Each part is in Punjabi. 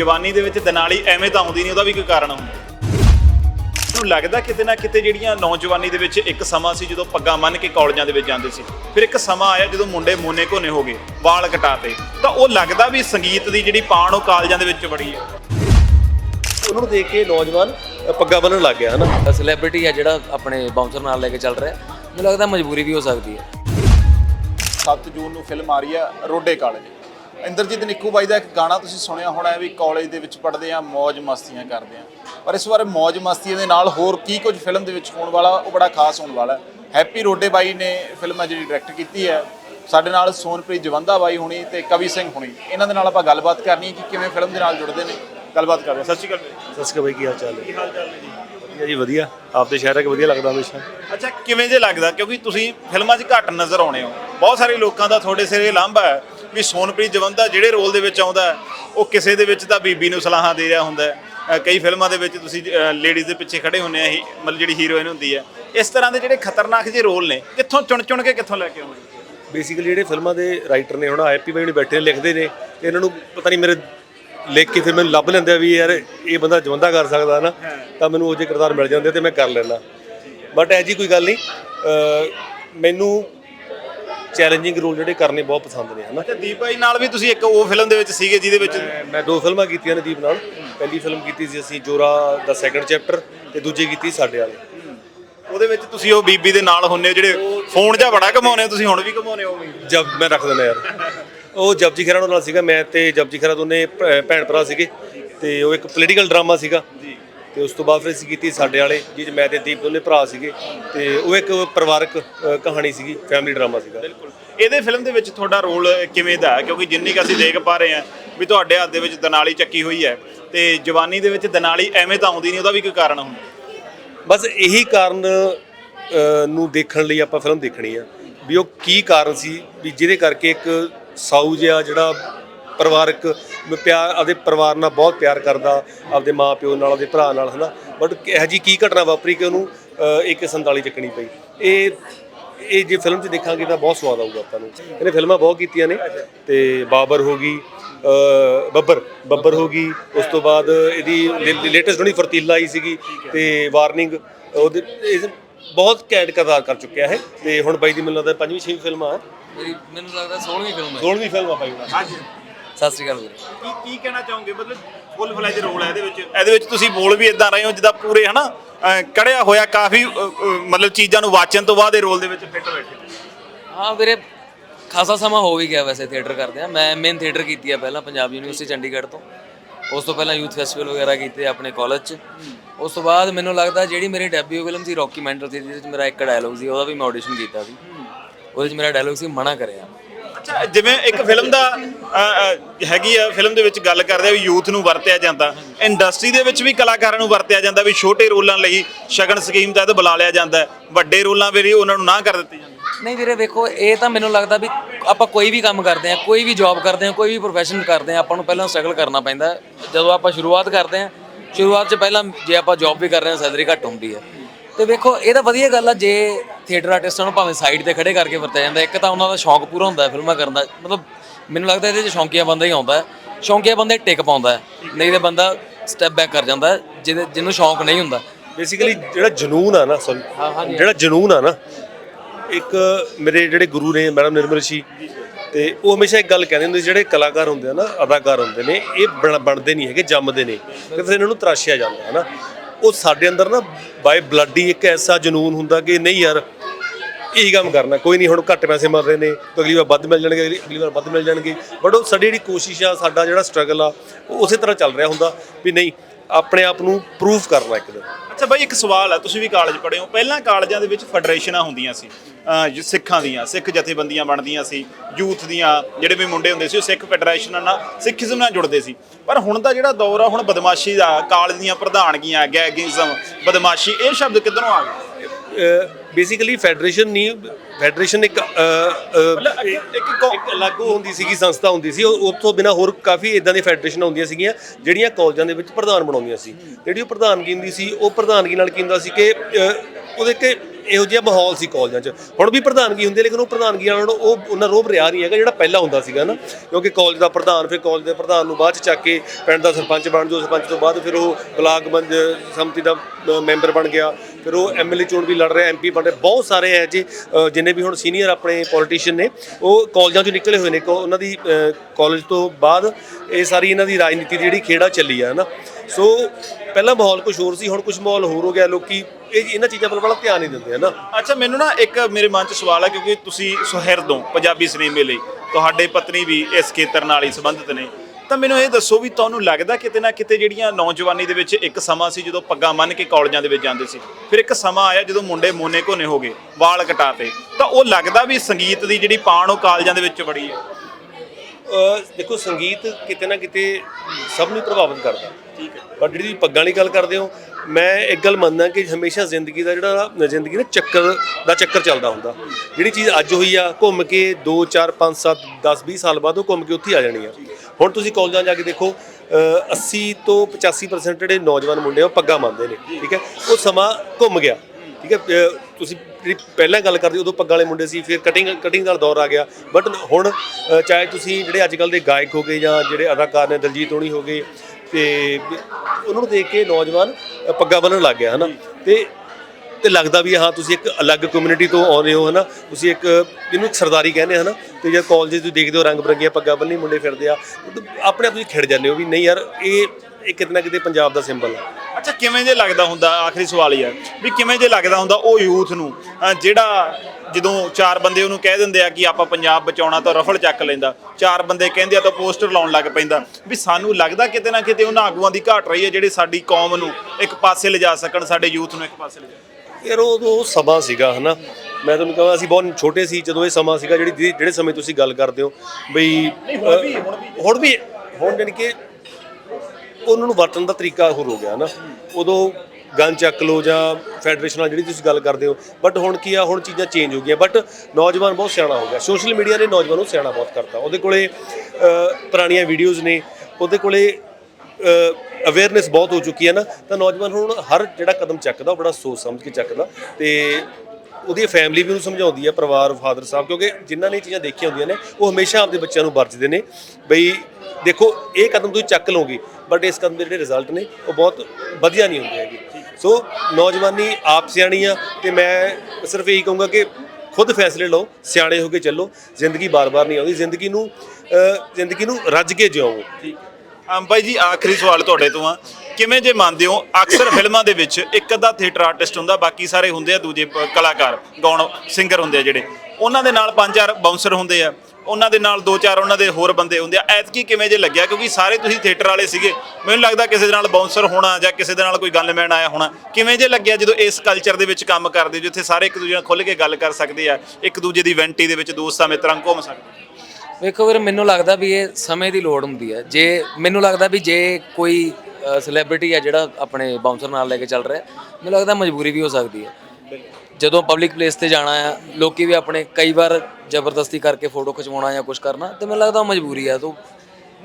ਜਵਾਨੀ ਦੇ ਵਿੱਚ ਦਨਾਲੀ ਐਵੇਂ ਤਾਂ ਆਉਂਦੀ ਨਹੀਂ ਉਹਦਾ ਵੀ ਕੋਈ ਕਾਰਨ ਹੁੰਦਾ। ਮੈਨੂੰ ਲੱਗਦਾ ਕਿਤੇ ਨਾ ਕਿਤੇ ਜਿਹੜੀਆਂ ਨੌਜਵਾਨੀ ਦੇ ਵਿੱਚ ਇੱਕ ਸਮਾਂ ਸੀ ਜਦੋਂ ਪੱਗਾਂ ਬੰਨ੍ਹ ਕੇ ਕਾਲਜਾਂ ਦੇ ਵਿੱਚ ਜਾਂਦੇ ਸੀ। ਫਿਰ ਇੱਕ ਸਮਾਂ ਆਇਆ ਜਦੋਂ ਮੁੰਡੇ ਮੋਨੇ ਘੋਨੇ ਹੋ ਗਏ ਵਾਲ ਕਟਾਤੇ। ਤਾਂ ਉਹ ਲੱਗਦਾ ਵੀ ਸੰਗੀਤ ਦੀ ਜਿਹੜੀ ਪਾਣ ਉਹ ਕਾਲਜਾਂ ਦੇ ਵਿੱਚ ਬੜੀ ਹੈ। ਉਹਨਾਂ ਨੂੰ ਦੇਖ ਕੇ ਨੌਜਵਾਨ ਪੱਗਾਂ ਬੰਨਣ ਲੱਗ ਗਿਆ ਹਨਾ? ਸੈਲੀਬ੍ਰਿਟੀ ਆ ਜਿਹੜਾ ਆਪਣੇ ਬਾਉਂਸਰ ਨਾਲ ਲੈ ਕੇ ਚੱਲ ਰਿਹਾ। ਮੈਨੂੰ ਲੱਗਦਾ ਮਜਬੂਰੀ ਵੀ ਹੋ ਸਕਦੀ ਹੈ। 7 ਜੂਨ ਨੂੰ ਫਿਲਮ ਆ ਰਹੀ ਹੈ ਰੋਡੇ ਕਾਲਜ। ਇੰਦਰਜੀਤ ਨਿੱਕੂ ਬਾਈ ਦਾ ਇੱਕ ਗਾਣਾ ਤੁਸੀਂ ਸੁਣਿਆ ਹੋਣਾ ਹੈ ਵੀ ਕਾਲਜ ਦੇ ਵਿੱਚ ਪੜ੍ਹਦੇ ਆ ਮौज ਮਸਤੀਆਂ ਕਰਦੇ ਆ। ਪਰ ਇਸ ਵਾਰ ਮौज ਮਸਤੀਆਂ ਦੇ ਨਾਲ ਹੋਰ ਕੀ ਕੁਝ ਫਿਲਮ ਦੇ ਵਿੱਚ ਹੋਣ ਵਾਲਾ ਉਹ ਬੜਾ ਖਾਸ ਹੋਣ ਵਾਲਾ ਹੈ। ਹੈਪੀ ਰੋਡੇ ਬਾਈ ਨੇ ਫਿਲਮ ਹੈ ਜਿਹੜੀ ਡਾਇਰੈਕਟ ਕੀਤੀ ਹੈ। ਸਾਡੇ ਨਾਲ ਸੋਨਪ੍ਰੀਤ ਜਵੰਦਾ ਬਾਈ ਹੁਣੀ ਤੇ ਕਵੀ ਸਿੰਘ ਹੁਣੀ। ਇਹਨਾਂ ਦੇ ਨਾਲ ਆਪਾਂ ਗੱਲਬਾਤ ਕਰਨੀ ਹੈ ਕਿ ਕਿਵੇਂ ਫਿਲਮ ਦੇ ਨਾਲ ਜੁੜਦੇ ਨੇ। ਗੱਲਬਾਤ ਕਰਦੇ ਹਾਂ। ਸਤਿ ਸ਼੍ਰੀ ਅਕਾਲ। ਸਤਿ ਸ਼੍ਰੀ ਅਕਾਲ ਬਾਈ ਕੀ ਹਾਲ ਚਾਲ ਹੈ? ਕੀ ਹਾਲ ਚਾਲ ਨੇ ਜੀ? ਵਧੀਆ ਜੀ ਵਧੀਆ। ਆਪਦੇ ਸ਼ਹਿਰ ਕੇ ਵਧੀਆ ਲੱਗਦਾ ਹਮੇਸ਼ਾ? ਅੱਛਾ ਕਿਵੇਂ ਜੇ ਲੱਗਦਾ? ਕਿਉਂਕਿ ਤੁਸੀਂ ਫਿਲਮਾਂ 'ਚ ਘੱਟ ਨਜ਼ਰ ਆਉਣੇ ਹੋ। ਬਹੁਤ ਸਾਰੇ ਲੋਕਾਂ ਦਾ ਤੁਹਾਡੇ ਸਿਰੇ ਲਾਂਭਾ ਹੈ ਵੀ ਸੋਨਪ੍ਰੀਤ ਜਵੰਦਾ ਜਿਹੜੇ ਰੋਲ ਦੇ ਵਿੱਚ ਆਉਂਦਾ ਉਹ ਕਿਸੇ ਦੇ ਵਿੱਚ ਤਾਂ ਬੀਬੀ ਨੂੰ ਸਲਾਹਾਂ ਦੇ ਰਿਹਾ ਹੁੰਦਾ ਕਈ ਫਿਲਮਾਂ ਦੇ ਵਿੱਚ ਤੁਸੀਂ ਲੇਡੀਜ਼ ਦੇ ਪਿੱਛੇ ਖੜੇ ਹੁੰਦੇ ਆ ਹੀ ਮਤਲਬ ਜਿਹੜੀ ਹੀਰੋਇਨ ਹੁੰਦੀ ਹੈ। ਇਸ ਤਰ੍ਹਾਂ ਦੇ ਜਿਹੜੇ ਖਤਰਨਾਕ ਜਿਹੇ ਰੋਲ ਨੇ ਕਿੱਥੋਂ ਚੁਣ ਚੁਣ ਕੇ ਕਿੱਥੋਂ ਲੈ ਕੇ ਆਉਂਦੇ? ਬੇਸਿਕਲੀ ਜਿਹੜੇ ਫਿਲਮਾਂ ਦੇ ਰਾਈਟਰ ਨੇ ਹੁਣ ਹੈਪੀ ਬਾਈ ਨੇ ਬੈਠੇ ਲਿਖਦੇ ਨੇ ਤੇ ਇਹਨਾਂ ਨੂੰ ਪਤਾ ਨਹੀਂ ਮੇਰੇ ਲਿਖ ਕੇ ਫਿਰ ਮੈਨੂੰ ਲੱਭ ਲੈਂਦੇ ਆ ਵੀ ਯਾਰ ਇਹ ਬੰਦਾ ਜਵੰਦਾ ਕਰ ਸਕਦਾ ਨਾ ਤਾਂ ਮੈਨੂੰ ਉਹ ਜਿਹੇ ਕਿਰਦਾਰ ਮਿਲ ਜਾਂਦੇ ਤੇ ਮੈਂ ਕਰ ਲੈਣਾ ਬਟ ਐ ਜੀ ਕੋਈ ਗੱਲ ਨਹੀਂ ਮੈਨੂੰ ਚੈਲੰਜਿੰਗ ਰੋਲ ਜਿਹੜੇ ਕਰਨੇ ਬਹੁਤ ਪਸੰਦ ਨੇ ਹਨਾ? ਅੱਛਾ ਦੀਪ ਭਾਈ ਨਾਲ ਵੀ ਤੁਸੀਂ ਇੱਕ ਉਹ ਫਿਲਮ ਦੇ ਵਿੱਚ ਸੀਗੇ ਜਿਹਦੇ ਵਿੱਚ ਮੈਂ- ਮੈਂ ਦੋ ਫਿਲਮਾਂ ਕੀਤੀਆਂ ਨੇ ਦੀਪ ਨਾਲ। ਪਹਿਲੀ ਫਿਲਮ ਕੀਤੀ ਸੀ ਅਸੀਂ ਜੋਰਾ ਦਾ ਸੈਕੰਡ ਚੈਪਟਰ ਤੇ ਦੂਜੀ ਕੀਤੀ ਸਾਡੇ ਵਾਲੇ। ਉਹਦੇ ਵਿੱਚ ਤੁਸੀਂ ਉਹ ਬੀਬੀ ਦੇ ਨਾਲ ਹੁੰਨੇ ਹੋ ਜਿਹੜੇ ਫੋਨ ਜਾਂ ਬੜਾ ਕਮਾਉਨੇ ਹੋ ਤੁਸੀਂ ਹੁਣ ਵੀ ਕਮਾਉਨੇ ਹੋ ਵੀ ਜਬ ਮੈਂ ਰੱਖ ਦਿੰਦਾ ਯਾਰ। ਉਹ ਜਪਜੀ ਖੇਰਾ ਨਾਲ ਸੀਗਾ ਮੈਂ ਤੇ ਜਪਜੀ ਖੇਰਾ ਦੋਨੇ ਭੈ- ਭੈਣ ਭਰਾ ਸੀਗੇ ਤੇ ਉਹ ਇੱਕ ਪੋਲੀਟੀਕਲ ਡਰਾਮਾ ਸੀਗਾ। ਤੇ ਉਸ ਤੋਂ ਬਾਅਦ ਫਿਰ ਅਸੀਂ ਕੀਤੀ ਸਾਡੇ ਵਾਲੇ ਜਿਹਦੇ ਮੈਂ ਤੇ ਦੀਪ ਦੋਨੇ ਭਰਾ ਸੀਗੇ ਤੇ ਉਹ ਇੱਕ ਪਰਿਵਾਰਕ ਅ, ਕਹਾਣੀ ਸੀਗੀ ਫੈਮਿਲੀ ਡਰਾਮਾ ਸੀਗਾ। ਬਿਲਕੁਲ। ਇਹਦੇ ਫਿਲਮ ਦੇ ਵਿੱਚ ਤੁਹਾਡਾ ਰੋਲ ਕਿਵੇਂ ਦਾ ਹੈ? ਕਿਉਂਕਿ ਜਿੰਨੀ ਕੁ ਅਸੀਂ ਦੇਖ ਪਾ ਰਹੇ ਹਾਂ ਵੀ ਤੁਹਾਡੇ ਹੱਥ ਦੇ ਵਿੱਚ ਦਨਾਲੀ ਚੱਕੀ ਹੋਈ ਹੈ ਤੇ ਜਵਾਨੀ ਦੇ ਵਿੱਚ ਦਨਾਲੀ ਐਵੇਂ ਤਾਂ ਆਉਂਦੀ ਨਹੀਂ ਉਹਦਾ ਵੀ ਕੋਈ ਕਾਰਨ ਹੁੰਦਾ? ਬਸ ਇਹੀ ਕਾਰਨ ਅ, ਨੂੰ ਦੇਖਣ ਲਈ ਆਪਾਂ ਫਿਲਮ ਦੇਖਣੀ ਆ ਵੀ ਉਹ ਕੀ ਕਾਰਨ ਸੀ ਵੀ ਜਿਹਦੇ ਕਰਕੇ ਇੱਕ ਸਾਊ ਜਿਹਾ ਜਿਹੜਾ ਪਰਿਵਾਰਕ ਪਿਆਰ ਆਪਦੇ ਪਰਿਵਾਰ ਨਾਲ ਬਹੁਤ ਪਿਆਰ ਕਰਦਾ ਆਪਦੇ ਮਾਪਿਓ ਨਾਲ ਆਪਦੇ ਭਰਾ ਨਾਲ ਹਨਾ? ਬਟ ਇਹੋ ਜੀ ਕੀ ਘਟਨਾ ਵਾਪਰੀ ਕਿ ਉਹਨੂੰ ਇੱਕ 47 ਚੱਕਣੀ ਪਈ। ਇਹ ਇਹ ਜੇ ਫਿਲਮ 'ਚ ਦੇਖਾਂਗੇ ਤਾਂ ਬਹੁਤ ਸਵਾਦ ਆਊਗਾ ਆਪਾਂ ਨੂੰ। ਇਹਨੇ ਫਿਲਮਾਂ ਬਹੁਤ ਕੀਤੀਆਂ ਨੇ ਤੇ ਬਾਬਰ ਹੋ ਗਈ ਬੱਬਰ ਬੱਬਰ ਹੋ ਗਈ ਉਸ ਤੋਂ ਬਾਅਦ ਇਹਦੀ ਲੇਟੈਸਟ ਹੁਣੀ ਫਰਤੀਲਾ ਆਈ ਸੀਗੀ ਤੇ ਵਾਰਨਿੰਗ ਉਹਦੇ ਇਹ ਬਹੁਤ ਕੈਂਡ ਕਰਦਾਰ ਕਰ ਚੁੱਕਿਆ ਹੈ। ਤੇ ਹੁਣ ਬਾਈ ਦੀ ਮੈਨੂੰ ਲੱਗਦਾ ਪੰਜਵੀਂ ਛੇਵੀਂ ਫਿਲਮ ਆ ਮੇਰੀ ਮੈਨੂੰ ਲੱਗਦਾ 16ਵੀਂ ਫਿਲਮ ਹੈ। 16ਵੀਂ ਫਿਲਮ ਆ ਬਾਈ ਦੀ। ਹਾਂਜੀ। ਸਤਿ ਸ਼੍ਰੀ ਅਕਾਲ ਵੀਰੇ। ਕੀ ਕੀ ਕਹਿਣਾ ਚਾਹੋਗੇ? ਮਤਲਬ ਫੁੱਲ ਫਲੈਜ ਰੋਲ ਹੈ ਇਹਦੇ ਵਿੱਚ। ਇਹਦੇ ਵਿੱਚ ਤੁਸੀਂ ਬੋਲ ਵੀ ਇਦਾਂ ਰਹੇ ਹੋ ਜਿੱਦਾਂ ਪੂਰੇ ਹਨਾ ਅਹ, ਕੜਿਆ ਹੋਇਆ ਕਾਫੀ ਅਹ, ਅਹ, ਮਤਲਬ ਚੀਜ਼ਾਂ ਨੂੰ ਵਾਚਣ ਤੋਂ ਬਾਅਦ ਇਹ ਰੋਲ ਦੇ ਵਿੱਚ ਫਿੱਟ ਬੈਠੇ ਹਾਂ ਵੀਰੇ ਖਾਸਾ ਸਮਾਂ ਹੋ ਵੀ ਗਿਆ ਵੈਸੇ ਥੀਏਟਰ ਕਰਦੇ ਆ। ਮੈਂ ਮੇਨ ਥੀਏਟਰ ਕੀਤੀ ਆ ਪਹਿਲਾਂ ਪੰਜਾਬ ਯੂਨੀਵਰਸਿਟੀ ਚੰਡੀਗੜ੍ਹ ਤੋਂ। ਉਸ ਤੋਂ ਪਹਿਲਾਂ ਯੂਥ ਫੈਸਟੀਵਲ ਵਗੈਰਾ ਕੀਤੇ ਆਪਣੇ ਕਾਲਜ 'ਚ। ਉਸ ਤੋਂ ਬਾਅਦ ਮੈਨੂੰ ਲੱਗਦਾ ਜਿਹੜੀ ਮੇਰੀ ਡੈਬਿਊ ਫਿਲਮ ਸੀ ਰੌਕੀ ਮੈਂਟਲ ਸੀ ਜਿਹਦੇ ਵਿੱਚ ਮੇਰਾ ਇੱਕ ਡਾਇਲੋਗ ਸੀ ਉਹਦਾ ਵੀ ਮੈਂ ਆਡੀਸ਼ਨ ਕੀਤਾ ਸੀ। ਉਹਦੇ 'ਚ ਮੇਰਾ ਡਾਇਲੋਗ ਸੀ ਮਨਾ ਕਰਿਆ। ਅੱਛਾ ਜਿਵੇਂ ਇੱਕ ਫਿਲਮ ਦਾ ਅਹ, ਅਹ, ਹੈਗੀ ਆ ਫਿਲਮ ਦੇ ਵਿੱਚ ਗੱਲ ਕਰਦੇ ਆ ਵੀ ਯੂਥ ਨੂੰ ਵਰਤਿਆ ਜਾਂਦਾ ਇੰਡਸਟਰੀ ਦੇ ਵਿੱਚ ਵੀ ਕਲਾਕਾਰਾਂ ਨੂੰ ਵਰਤਿਆ ਜਾਂਦਾ ਵੀ ਛੋਟੇ ਰੋਲਾਂ ਲਈ ਸ਼ਗਨ ਸਕੀਮ ਤਹਿਤ ਬੁਲਾ ਲਿਆ ਜਾਂਦਾ ਹੈ। ਵੱਡੇ ਰੋਲਾਂ ਵੇਲੇ ਉਹਨਾਂ ਨੂੰ ਨਾ ਕਰ ਦਿੱਤੀ ਜਾਂਦੀ ਨਹੀਂ ਵੀਰੇ ਵੇਖੋ ਇਹ ਤਾਂ ਮੈਨੂੰ ਲੱਗਦਾ ਵੀ ਆਪਾਂ ਕੋਈ ਵੀ ਕੰਮ ਕਰਦੇ ਹਾਂ ਕੋਈ ਵੀ ਜੌਬ ਕਰਦੇ ਹਾਂ ਕੋਈ ਵੀ ਪ੍ਰੋਫੈਸ਼ਨ ਕਰਦੇ ਹਾਂ ਆਪਾਂ ਨੂੰ ਪਹਿਲਾਂ ਸਟਰਗਲ ਕਰਨਾ ਪੈਂਦਾ ਹੈ। ਜਦੋਂ ਆਪਾਂ ਸ਼ੁਰੂਆਤ ਕਰਦੇ ਹਾਂ ਸ਼ੁਰੂਆਤ 'ਚ ਪਹਿਲਾਂ ਜੇ ਆਪਾਂ ਜੌਬ ਵੀ ਕਰ ਰਹੇ ਹਾਂ ਸੈਲਰੀ ਘੱਟ ਹੁੰਦੀ ਹੈ ਤੇ ਵੇਖੋ ਇਹ ਤਾਂ ਵਧੀਆ ਗੱਲ ਆ ਜੇ ਥੀਏਟਰ ਆਰਟਿਸਟਾਂ ਨੂੰ ਭਾਵੇਂ ਸਾਈਡ ਤੇ ਖੜੇ ਕਰਕੇ ਵਰਤਿਆ ਜਾਂਦਾ ਇੱਕ ਤਾਂ ਉਹਨਾਂ ਦਾ ਸ਼ੌਂਕ ਪੂਰਾ ਹੁੰਦਾ ਹੈ ਫਿਲਮਾਂ ਕਰਨ ਦਾ। ਮਤਲਬ ਮੈਨੂੰ ਲੱਗਦਾ ਇਹਦੇ 'ਚ ਸ਼ੌਂਕੀਆ ਬੰਦਾ ਹੀ ਆਉਂਦਾ ਹੈ। ਸ਼ੌਂਕੀਆ ਬੰਦੇ ਟਿਕ ਪਾਉਂਦਾ ਹੈ ਨਹੀਂ ਤੇ ਬੰਦਾ ਸਟੈਪ ਬੈਕ ਕਰ ਜਾਂਦਾ ਹੈ ਜਿਹਦੇ ਜਿਹਨੂੰ ਸ਼ੌਂਕ ਨਹੀਂ ਹੁੰਦਾ। ਬੇਸਿਕਲੀ ਜਿਹੜਾ ਜਨੂਨ ਆ ਨਾ ਸੌਰੀ ਜਿਹੜਾ ਜਨੂਨ ਆ ਨਾ ਇੱਕ ਮੇਰੇ ਜਿਹੜੇ ਗੁਰੂ ਨੇ ਮੈਡਮ ਨਿਰਮਲ ਜੀ ਤੇ ਉਹ ਹਮੇਸ਼ਾ ਇੱਕ ਗੱਲ ਕਹਿੰਦੇ ਹੁੰਦੇ ਸੀ, ਜਿਹੜੇ ਕਲਾਕਾਰ ਹੁੰਦੇ ਆ ਨਾ ਅਦਾਕਾਰ ਹੁੰਦੇ ਨੇ ਇਹ ਬਣ- ਬਣਦੇ ਨਹੀਂ ਹੈਗੇ ਜੰਮਦੇ ਨੇ। ਤੇ ਫਿਰ ਇਹਨਾਂ ਨੂੰ ਤਰਾਸ਼ਿਆ ਜਾਂਦਾ ਹੈ ਨਾ। ਉਹ ਸਾਡੇ ਅੰਦਰ ਨਾ ਬਾਈ ਹੀ ਇੱਕ ਐਸਾ ਜਨੂਨ ਹੁੰਦਾ ਕਿ ਨਹੀਂ ਯਾਰ, ਇਹੀ ਕੰਮ ਕਰਨਾ, ਕੋਈ ਨਹੀਂ ਹੁਣ ਘੱਟ ਪੈਸੇ ਮਿਲ ਰਹੇ ਨੇ, ਤਾਂ ਅਗਲੀ ਵਾਰ ਵੱਧ ਮਿਲ ਜਾਣਗੇ, ਅਗਲੀ ਅਗਲੀ ਵਾਰ ਵੱਧ ਮਿਲ ਜਾਣਗੇ। ਬਟ ਉਹ ਸਾਡੀ ਜਿਹੜੀ ਕੋਸ਼ਿਸ਼ ਆ, ਸਾਡਾ ਜਿਹੜਾ ਸਟਰਗਲ ਆ, ਉਹ ਉਸੇ ਤਰ੍ਹਾਂ ਚੱਲ ਰਿਹਾ ਹੁੰਦਾ ਵੀ ਨਹੀਂ, ਆਪਣੇ ਆਪ ਨੂੰ ਪ੍ਰੂਫ ਕਰਨਾ ਇੱਕ ਦਿਨ। ਅੱਛਾ ਬਾਈ, ਇੱਕ ਸਵਾਲ ਹੈ ਤੁਸੀਂ ਵੀ ਕਾਲਜ ਪੜ੍ਹੇ ਹੋ। ਪਹਿਲਾਂ ਕਾਲਜਾਂ ਦੇ ਵਿੱਚ ਫੈਡਰੇਸ਼ਨਾਂ ਹੁੰਦੀਆਂ ਸੀ। ਸਿੱਖਾਂ ਦੀਆਂ ਸਿੱਖ ਜਥੇਬੰਦੀਆਂ ਬਣਦੀਆਂ ਸੀ ਯੂਥ ਦੀਆਂ ਜਿਹੜੇ ਵੀ ਮੁੰਡੇ ਹੁੰਦੇ ਸੀ ਉਹ ਸਿੱਖ ਫੈਡਰੇਸ਼ਨਾਂ ਨਾਲ ਸਿੱਖੀਜ਼ਮ ਨਾਲ ਜੁੜਦੇ ਸੀ। ਪਰ ਹੁਣ ਦਾ ਜਿਹੜਾ ਦੌਰ ਆ ਹੁਣ ਬਦਮਾਸ਼ੀ ਦਾ ਕਾਲਜ ਦੀਆਂ ਪ੍ਰਧਾਨਗੀਆਂ ਗੈਗਿਜ਼ਮ ਬਦਮਾਸ਼ੀ ਇਹ ਸ਼ਬਦ ਕਿੱਧਰੋਂ ਆ ਗਏ? ਬੇਸਿਕਲੀ ਫੈਡਰੇਸ਼ਨ ਨਹੀਂ ਫੈਡਰੇਸ਼ਨ ਇੱਕ ਇੱਕ ਅਲੱਗ ਹੁੰਦੀ ਸੀਗੀ ਸੰਸਥਾ ਹੁੰਦੀ ਸੀ। ਉਹ ਤੋਂ ਬਿਨਾ ਹੋਰ ਕਾਫੀ ਇਦਾਂ ਦੀਆਂ ਫੈਡਰੇਸ਼ਨ ਹੁੰਦੀਆਂ ਸੀਗੀਆਂ ਜਿਹੜੀਆਂ ਕਾਲਜਾਂ ਦੇ ਵਿੱਚ ਪ੍ਰਧਾਨ ਬਣਾਉਂਦੀਆਂ ਸੀ। ਜਿਹੜੀ ਉਹ ਪ੍ਰਧਾਨਗੀ ਹੁੰਦੀ ਸੀ ਉਹ ਪ੍ਰਧਾਨਗੀ ਨਾਲ ਕੀ ਹੁੰਦਾ ਸੀ ਕਿ ਉਹਦੇ ਕਿ ਇਹੋ ਜਿਹਾ ਮਾਹੌਲ ਸੀ ਕਾਲਜਾਂ 'ਚ। ਹੁਣ ਵੀ ਪ੍ਰਧਾਨਗੀ ਹੁੰਦੀ ਹੈ, ਲੇਕਿਨ ਉਹ ਪ੍ਰਧਾਨਗੀ ਵਾਲਾ ਉਹ ਉਹਨਾਂ ਰੋਬ ਰਿਹਾ ਨਹੀਂ ਹੈਗਾ, ਜਿਹੜਾ ਪਹਿਲਾਂ ਹੁੰਦਾ ਸੀਗਾ ਨਾ। ਕਿਉਂਕਿ ਕਾਲਜ ਦਾ ਪ੍ਰਧਾਨ, ਫਿਰ ਕਾਲਜ ਦੇ ਪ੍ਰਧਾਨ ਨੂੰ ਬਾਅਦ 'ਚ ਚੱਕ ਕੇ ਪਿੰਡ ਦਾ ਸਰਪੰਚ ਬਣ ਜਾਓ ਸਰਪੰਚ ਤੋਂ ਬਾਅਦ ਫਿਰ ਉਹ ਬਲਾਕ ਬੰਦ ਸੰਮਤੀ ਦਾ ਮੈਂਬਰ ਬਣ ਗਿਆ। ਫਿਰ ਉਹ ਐਮਐਲਏ ਚੋਣ ਵੀ ਲੜ ਰਿਹਾ ਐਮਪੀ ਬਣ ਰਿਹਾ। ਬਹੁਤ ਸਾਰੇ ਹੈ ਜੀ ਜਿੰਨੇ ਵੀ ਹੁਣ ਸੀਨੀਅਰ ਆਪਣੇ ਪੋਲੀਟੀਸ਼ੀਅਨ ਨੇ, ਉਹ ਕਾਲਜਾਂ 'ਚੋਂ ਨਿਕਲੇ ਹੋਏ ਨੇ। ਕੋ- ਉਹਨਾਂ ਦੀ ਕਾਲਜ ਤੋਂ ਬਾਅਦ ਇਹ ਸਾਰੀ ਇਹਨਾਂ ਦੀ ਰਾਜਨੀਤੀ ਦੀ ਜਿਹੜੀ ਖੇੜਾ ਚੱਲੀ ਆ ਨਾ। ਸੋ ਪਹਿਲਾਂ ਮਾਹੌਲ ਕੁਝ ਹੋਰ ਸੀ ਹੁਣ ਕੁਝ ਮਾਹੌਲ ਹੋਰ ਹੋ ਗਿਆ ਲੋਕੀ ਇਹ ਇਹਨਾਂ ਚੀਜ਼ਾਂ ਵੱਲ ਬੜਾ ਧਿਆਨ ਨਹੀਂ ਦਿੰਦੇ ਹਨਾ ਅੱਛਾ ਮੈਨੂੰ ਨਾ ਇੱਕ ਮੇਰੇ ਮਨ 'ਚ ਸਵਾਲ ਹੈ ਕਿਉਂਕਿ ਤੁਸੀਂ ਸੁਹਿਰਦ ਹੋ ਪੰਜਾਬੀ ਸਿਨੇਮੇ ਲਈ ਤੁਹਾਡੇ ਪਤਨੀ ਵੀ ਇਸ ਖੇਤਰ ਨਾਲ ਹੀ ਸੰਬੰਧਿਤ ਨੇ। ਤਾਂ ਮੈਨੂੰ ਇਹ ਦੱਸੋ ਵੀ ਤੁਹਾਨੂੰ ਲੱਗਦਾ ਕਿਤੇ ਨਾ ਕਿਤੇ ਜਿਹੜੀਆਂ ਨੌਜਵਾਨੀ ਦੇ ਵਿੱਚ ਇੱਕ ਸਮਾਂ ਸੀ ਜਦੋਂ ਪੱਗਾਂ ਬੰਨ੍ਹ ਕੇ ਕਾਲਜਾਂ ਦੇ ਵਿੱਚ ਜਾਂਦੇ ਸੀ ਫਿਰ ਇੱਕ ਸਮਾਂ ਆਇਆ ਜਦੋਂ ਮੁੰਡੇ ਮੋਨੇ ਕੋਨੇ ਹੋ ਗਏ ਵਾਲ ਕਟਾਤੇ। ਤਾਂ ਉਹ ਲੱਗਦਾ ਵੀ ਸੰਗੀਤ ਦੀ ਜਿਹੜੀ ਪਾਣ ਉਹ ਕਾਲਜਾਂ ਦੇ ਵਿੱਚ ਬੜੀ ਹੈ? ਦੇਖੋ ਸੰਗੀਤ ਕਿਤੇ ਨਾ ਕਿਤੇ ਸਭ ਨੂੰ ਪ੍ਰਭਾਵਿਤ ਕਰਦਾ। ਠੀਕ ਹੈ। ਪਰ ਜਿਹੜੀ ਤੁਸੀਂ ਪੱਗਾਂ ਵਾਲੀ ਗੱਲ ਕਰਦੇ ਹੋ, ਮੈਂ ਇੱਕ ਗੱਲ ਮੰਨਦਾ ਕਿ ਹਮੇਸ਼ਾ ਜ਼ਿੰਦਗੀ ਦਾ ਜਿਹੜਾ ਜ਼ਿੰਦਗੀ ਨਾ ਚੱਕਰ ਦਾ ਚੱਕਰ ਚੱਲਦਾ ਹੁੰਦਾ। ਜਿਹੜੀ ਚੀਜ਼ ਅੱਜ ਹੋਈ ਆ, ਘੁੰਮ ਕੇ 2 4 5 7 10 20 ਸਾਲ ਬਾਅਦ ਉਹ ਘੁੰਮ ਕੇ ਉੱਥੇ ਹੀ ਆ ਜਾਣੀ ਆ। ਹੁਣ ਤੁਸੀਂ ਕਾਲਜਾਂ ਜਾ ਕੇ ਦੇਖੋ, ਅਹ 80 ਤੋਂ 85% ਜਿਹੜੇ ਨੌਜਵਾਨ ਮੁੰਡੇ ਆ, ਉਹ ਪੱਗਾਂ ਮੰਨਦੇ ਨੇ, ਠੀਕ ਹੈ? ਉਹ ਸਮਾਂ ਘੁੰਮ ਗਿਆ, ਠੀਕ ਹੈ? ਤੁਸੀਂ ਜਿਹੜੀ ਪਹਿਲਾਂ ਗੱਲ ਕਰਦੇ ਉਦੋਂ ਪੱਗਾਂ ਵਾਲੇ ਮੁੰਡੇ ਸੀ, ਫਿਰ ਕਟਿੰਗ ਕਟਿੰਗ ਦਾ ਦੌਰ ਆ ਗਿਆ। ਬਟ ਹੁਣ ਚਾਹੇ ਤੁਸੀਂ ਜਿਹੜੇ ਅੱਜ ਕੱਲ ਦੇ ਗਾਇਕ ਹੋ ਗਏ ਜਾਂ ਜਿਹੜੇ ਅਦਾਕਾਰ ਨੇ, ਦਲਜੀਤ ਹੋਣੀ ਹੋ ਗਏ ਤੇ ਉਹਨਾਂ ਨੂੰ ਦੇਖ ਕੇ ਨੌਜਵਾਨ ਅਹ ਪੱਗਾਂ ਬੰਨਣ ਲੱਗ ਗਿਆ, ਹਨਾ? ਤੇ ਤੇ ਲੱਗਦਾ ਵੀ, ਹਾਂ, ਤੁਸੀਂ ਇੱਕ ਅਲੱਗ ਕਮਿਊਨਿਟੀ ਤੋਂ ਆਉਂਦੇ ਹੋ, ਹਨਾ? ਤੁਸੀਂ ਇੱਕ ਜਿਹਨੂੰ ਇੱਕ ਸਰਦਾਰੀ ਕਹਿੰਦੇ ਹਨਾ? ਤੇ ਜਦ ਕਾਲਜ ਤੁਸੀਂ ਦੇਖਦੇ ਹੋ, ਰੰਗ ਬਰੰਗੀਆਂ ਪੱਗਾਂ ਬੰਨੀ ਮੁੰਡੇ ਫਿਰਦੇ ਆ। ਉਦੋਂ ਆਪਣੇ ਆਪ ਤੁਸੀਂ ਖਿੜ ਜਾਂਦੇ ਹੋ ਵੀ, ਨਹੀਂ ਯਾਰ, ਇਹ ਇਹ ਕਿਤੇ ਨਾ ਕਿਤੇ ਪੰਜਾਬ ਦਾ ਸਿੰਬਲ ਆ। ਅੱਛਾ, ਕਿਵੇਂ ਜੇ ਲੱਗਦਾ ਹੁੰਦਾ, ਆਖਰੀ ਸਵਾਲ ਹੀ ਹੈ ਵੀ ਕਿਵੇਂ ਜੇ ਲੱਗਦਾ ਹੁੰਦਾ ਉਹ ਯੂਥ ਨੂੰ ਜਿਹੜਾ ਜਦੋਂ ਚਾਰ ਬੰਦੇ ਉਹਨੂੰ ਕਹਿ ਦਿੰਦੇ ਆ ਕਿ ਆਪਾਂ ਪੰਜਾਬ ਬਚਾਉਣਾ ਤਾਂ ਰਫਲ ਚੱਕ ਲੈਂਦਾ ਚਾਰ ਬੰਦੇ ਕਹਿੰਦੇ ਆ ਤਾਂ ਪੋਸਟਰ ਲਾਉਣ ਲੱਗ ਪੈਂਦਾ ਵੀ ਸਾਨੂੰ ਲੱਗਦਾ ਕਿਤੇ ਨਾ ਕਿਤੇ ਉਹਨਾਂ ਆਗੂਆਂ ਦੀ ਘਾਟ ਰਹੀ ਹੈ ਜਿਹੜੇ ਸਾਡੀ ਕੌਮ ਨੂੰ ਇੱਕ ਪਾਸੇ ਲਿਜਾ ਸਕਣ ਸਾਡੇ ਯੂਥ ਨੂੰ ਇੱਕ ਪਾਸੇ ਲਿਜਾ ਸਕਣ। ਯਾਰ ਉਹ ਸਮਾਂ ਸੀਗਾ ਹਨਾ ਮੈਂ ਤੁਹਾਨੂੰ ਕਹਾਂ ਅਸੀਂ ਬਹੁਤ ਛੋਟੇ ਸੀ ਜਦੋਂ ਇਹ ਸਮਾਂ ਸੀਗਾ ਜਿਹੜੀ ਜਿਹੜੇ ਸਮੇਂ ਤੁਸੀਂ ਗੱਲ ਕਰਦੇ ਹੋ ਬਈ ਹੁਣ ਵੀ- ਹੁਣ ਵੀ। ਹੁਣ ਵੀ ਹੁਣ ਜਾਣੀ ਕਿ ਉਹਨਾਂ ਨੂੰ ਵਰਤਣ ਦਾ ਤਰੀਕਾ ਹੋਰ ਹੋ ਗਿਆ ਹਨਾ ਉਦੋਂ ਗਨ ਚੱਕ ਲੋ ਜਾਂ ਫੈਡਰੇਸ਼ਨ ਨਾਲ ਜਿਹੜੀ ਤੁਸੀਂ ਗੱਲ ਕਰਦੇ ਹੋ। ਬਟ ਹੁਣ ਕੀ ਆ, ਹੁਣ ਚੀਜ਼ਾਂ ਚੇਂਜ ਹੋ ਗਈਆਂ। ਬਟ ਨੌਜਵਾਨ ਬਹੁਤ ਸਿਆਣਾ ਹੋ ਗਿਆ। ਸੋਸ਼ਲ ਮੀਡੀਆ ਨੇ ਨੌਜਵਾਨ ਨੂੰ ਸਿਆਣਾ ਬਹੁਤ ਕਰਤਾ। ਉਹਦੇ ਕੋਲੇ ਪੁਰਾਣੀਆਂ ਵੀਡੀਓਜ਼ ਨੇ। ਉਹਦੇ ਕੋਲੇ ਅਵੇਅਰਨੈਸ ਬਹੁਤ ਹੋ ਚੁੱਕੀ ਹੈ ਨਾ। ਤਾਂ ਨੌਜਵਾਨ ਹੁਣ ਹਰ ਜਿਹੜਾ ਕਦਮ ਚੱਕਦਾ, ਉਹ ਬੜਾ ਸੋਚ ਸਮਝ ਕੇ ਚੱਕਦਾ। ਤੇ ਉਹਦੀ ਫੈਮਿਲੀ ਵੀ ਉਹਨੂੰ ਸਮਝਾਉਂਦੀ ਹੈ, ਪਰਿਵਾਰ ਫਾਦਰ ਸਾਹਿਬ। ਕਿਉਂਕਿ ਜਿਨ੍ਹਾਂ ਨੇ ਚੀਜ਼ਾਂ ਦੇਖੀਆਂ ਹੁੰਦੀਆਂ ਨੇ, ਉਹ ਹਮੇਸ਼ਾ ਆਪਦੇ ਬੱਚਿਆਂ ਨੂੰ ਵਰਜਦੇ ਨੇ। ਬਈ ਦੇਖੋ, ਇਹ ਕਦਮ ਤੁਸੀਂ ਚੱਕ ਲਓਗੇ ਬਟ ਇਸ ਕਦਮ ਦੇ ਜਿਹੜੇ ਰਿਜ਼ਲਟ ਨੇ, ਉਹ ਬਹੁਤ ਵਧੀਆ ਨਹੀਂ ਹੁੰਦੇ ਹੈਗੇ। ਸੋ ਨੌਜਵਾਨੀ ਆਪ ਸਿਆਣੀ ਆ, ਤੇ ਮੈਂ ਸਿਰਫ ਇਹੀ ਕਹੂੰਗਾ ਕਿ ਖੁਦ ਫੈਸਲੇ ਲਓ, ਸਿਆਣੇ ਹੋ ਕੇ ਚੱਲੋ, ਜ਼ਿੰਦਗੀ ਬਾਰ-ਬਾਰ ਨਹੀਂ ਆਉਂਦੀ। ਜ਼ਿੰਦਗੀ ਨੂੰ ਜ਼ਿੰਦਗੀ ਨੂੰ ਰੱਜ ਕੇ ਜਿਉਓ ਅਮ, ਬਾਈ ਜੀ, ਆਖਰੀ ਸਵਾਲ ਤੁਹਾਡੇ ਤੋਂ ਆ। ਕਿਵੇਂ ਜੇ ਮੰਨਦੇ ਹੋ, ਅਕਸਰ ਫਿਲਮਾਂ ਦੇ ਵਿੱਚ ਇੱਕ ਅੱਧਾ ਥੀਏਟਰ ਆਰਟਿਸਟ ਹੁੰਦਾ, ਬਾਕੀ ਸਾਰੇ ਹੁੰਦੇ ਆ ਦੂਜੇ ਕਲਾਕਾਰ, ਗਾਉਣ ਸਿੰਗਰ ਹੁੰਦੇ ਆ ਜਿਹੜੇ। ਉਹਨਾਂ ਦੇ ਨਾਲ ਪੰਜ ਚਾਰ ਬਾਉਂਸਰ ਹੁੰਦੇ ਆ, ਉਹਨਾਂ ਦੇ ਨਾਲ ਦੋ ਚਾਰ ਉਹਨਾਂ ਦੇ ਹੋਰ ਬੰਦੇ ਹੁੰਦੇ ਆ। ਐਤਕੀ ਕਿਵੇਂ ਜੇ ਲੱਗਿਆ? ਕਿਉਂਕਿ ਸਾਰੇ ਤੁਸੀਂ ਥੀਏਟਰ ਵਾਲੇ ਸੀਗੇ, ਮੈਨੂੰ ਲੱਗਦਾ ਕਿਸੇ ਦੇ ਨਾਲ ਬਾਉਂਸਰ ਹੋਣਾ ਜਾਂ ਕਿਸੇ ਦੇ ਨਾਲ ਕੋਈ ਗੱਲਮੈਨ ਆਇਆ ਹੋਣਾ, ਕਿਵੇਂ ਜੇ ਲੱਗਿਆ ਜਦੋਂ ਇਸ ਕਲਚਰ ਦੇ ਵਿੱਚ ਕੰਮ ਕਰਦੇ ਹੋ ਜਿੱਥੇ ਸਾਰੇ ਇੱਕ ਦੂਜੇ ਨਾਲ ਖੁੱਲ੍ਹ ਕੇ ਗੱਲ ਕਰ ਸਕਦੇ ਆ, ਇੱਕ ਦੂਜੇ ਦੀ ਵੈਂਟੀ ਦੇ ਵਿੱਚ ਦੋਸਤਾਂ ਮਿੱਤਰਾਂ ਘੁੰਮ ਸਕਦੇ ਵੇਖੋ ਵੀਰ, ਮੈਨੂੰ ਲੱਗਦਾ ਵੀ ਇਹ ਸਮੇਂ ਦੀ ਲੋੜ ਹੁੰਦੀ ਹੈ ਜੇ ਮੈਨੂੰ ਲੱਗਦਾ ਵੀ ਜੇ ਕੋਈ ਸੈਲੀਬ੍ਰਿਟੀ ਆ ਜਿਹੜਾ ਆਪਣੇ ਬਾਉਂਸਰ ਨਾਲ ਲੈ ਕੇ ਚੱਲ ਰਿਹਾ, ਮੈਨੂੰ ਲੱਗਦਾ ਮਜਬੂਰੀ ਵੀ ਹੋ ਸਕਦੀ ਹੈ ਜਦੋਂ ਪਬਲਿਕ ਪਲੇਸ ਤੇ ਜਾਣਾ ਆ ਲੋਕੀ ਵੀ ਆਪਣੇ ਕਈ ਵਾਰ ਜ਼ਬਰਦਸਤੀ ਕਰਕੇ ਫੋਟੋ ਖਿਚਵਾਉਣਾ ਜਾਂ ਕੁਝ ਕਰਨਾ ਤੇ ਮੈਨੂੰ ਲੱਗਦਾ ਉਹ ਮਜਬੂਰੀ ਹੈ ਤੋਂ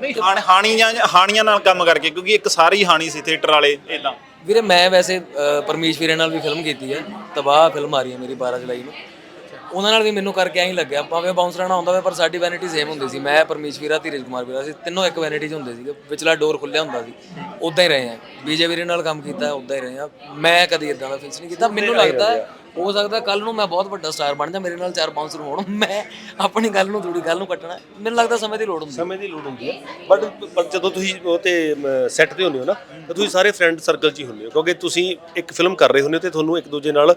ਨਹੀਂ ਹਾਣ ਹਾਣੀਆਂ ਹਾਣੀਆਂ ਨਾਲ ਕੰਮ ਕਰਕੇ ਕਿਉਂਕਿ ਇੱਕ ਸਾਰੀ ਹਾਣੀ ਸੀ ਥੀਏਟਰ ਵਾਲੇ ਇਦਾਂ ਵੀਰੇ ਮੈਂ ਵੈਸੇ ਅ, ਪਰਮੇਸ਼ ਵੀਰੇ ਨਾਲ ਵੀ ਫਿਲਮ ਕੀਤੀ ਹੈ ਤਬਾਹ ਫਿਲਮ ਆ ਰਹੀ ਹੈ ਮੇਰੀ 12 ਜੁਲਾਈ ਨੂੰ। ਉਹਨਾਂ ਨਾਲ ਵੀ ਮੈਨੂੰ ਕਰਕੇ ਐਂ ਹੀ ਲੱਗਿਆ ਭਾਵੇਂ ਬਾਉਂਸ ਰਹਿਣਾ ਹੁੰਦਾ ਵੇ ਪਰ ਸਾਡੀ ਵੈਨਿਟੀ ਸੇਮ ਹੁੰਦੀ ਸੀ। ਮੈਂ ਪਰਮੇਸ਼ ਵੀਰਾ ਧੀਰਜ ਕੁਮਾਰ ਵੀਰਾ ਸੀ ਤਿੰਨੋਂ ਇੱਕ ਵੈਨਿਟੀ 'ਚ ਹੁੰਦੇ ਸੀਗੇ। ਵਿਚਲਾ ਡੋਰ ਖੁੱਲਿਆ ਹੁੰਦਾ ਸੀ ਉਦਾਂ ਹੀ ਰਹੇ ਆ। ਬੀਜੇ ਵੀਰੇ ਨਾਲ ਕੰਮ ਕੀਤਾ ਉਦਾਂ ਹੀ ਰਹੇ ਆ। ਮੈਂ ਕਦੀ ਇਦਾਂ ਦਾ ਫਿਕਸ ਨਹੀਂ ਕੀਤਾ। ਮੈਨੂੰ ਲੱਗਦਾ ਹੈ, ਹੋ ਸਕਦਾ ਕੱਲ ਨੂੰ ਮੈਂ ਬਹੁਤ ਵੱਡਾ ਸਟਾਰ ਬਣ ਜਾ ਮੇਰੇ ਨਾਲ ਚਾਰ ਬਾਉਂਸਰ ਹੋਣ ਮੈਂ ਆਪਣੀ ਗੱਲ ਨੂੰ ਥੋੜੀ ਗੱਲ ਨੂੰ ਕੱਟਣਾ ਮੈਨੂੰ ਲੱਗਦਾ ਸਮੇਂ ਦੀ ਲੋੜ ਹੁੰਦੀ ਸਮੇਂ ਦੀ ਲੋੜ ਹੁੰਦੀ ਹੈ। ਬਟ ਪਰ ਜਦੋਂ ਤੁਸੀਂ ਉਹ ਤੇ ਸੈੱਟ ਤੇ ਹੁੰਦੇ ਹੋ ਨਾ ਤਾਂ ਤੁਸੀਂ ਸਾਰੇ ਫਰੈਂਡ ਸਰਕਲ 'ਚ ਹੀ ਹੁੰਦੇ ਹੋ ਕਿਉਂਕਿ ਤੁਸੀਂ ਇੱਕ ਫਿਲਮ ਕਰ ਰਹੇ ਹੁੰਦੇ ਹੋ ਤੇ ਤੁਹਾਨੂੰ ਇੱਕ ਦੂਜੇ ਨਾਲ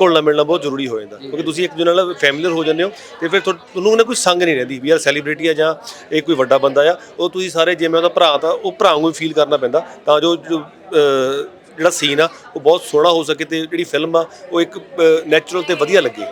ਘੁਲਣਾ ਮਿਲਣਾ ਬਹੁਤ ਜ਼ਰੂਰੀ ਹੋ ਜਾਂਦਾ। ਕਿਉਂਕਿ ਤੁਸੀਂ ਇੱਕ ਦੂਜੇ ਨਾਲ ਫੈਮਿਲੀਅਰ ਹੋ ਜਾਂਦੇ ਹੋ ਤੇ ਫਿਰ ਤੁਹਾ- ਤੁਹਾਨੂੰ ਨਾ ਕੋਈ ਸੰਗ ਨਹੀਂ ਰਹਿੰਦੀ ਵੀ ਯਾਰ ਸੈਲੀਬ੍ਰਿਟੀ ਆ ਜਾਂ ਇਹ ਕੋਈ ਵੱਡਾ ਬੰਦਾ ਆ ਉਹ ਤੁਸੀਂ ਸਾਰੇ ਜਿਵੇਂ ਉਹਦਾ ਭਰਾ ਤਾਂ ਉਹ ਭਰਾ ਵਾਂਗੂ ਫੀਲ ਕਰਨਾ ਪੈਂਦਾ ਤਾਂ ਜੋ ਜੋ, ਜਿਹੜਾ ਸੀਨ ਆ, ਉਹ ਬਹੁਤ ਸੋਹਣਾ ਹੋ ਸਕੇ ਤੇ ਜਿਹੜੀ ਫਿਲਮ ਆ, ਉਹ ਇੱਕ ਨੈਚੁਰਲ ਤੇ ਵਧੀਆ ਲੱਗੇ।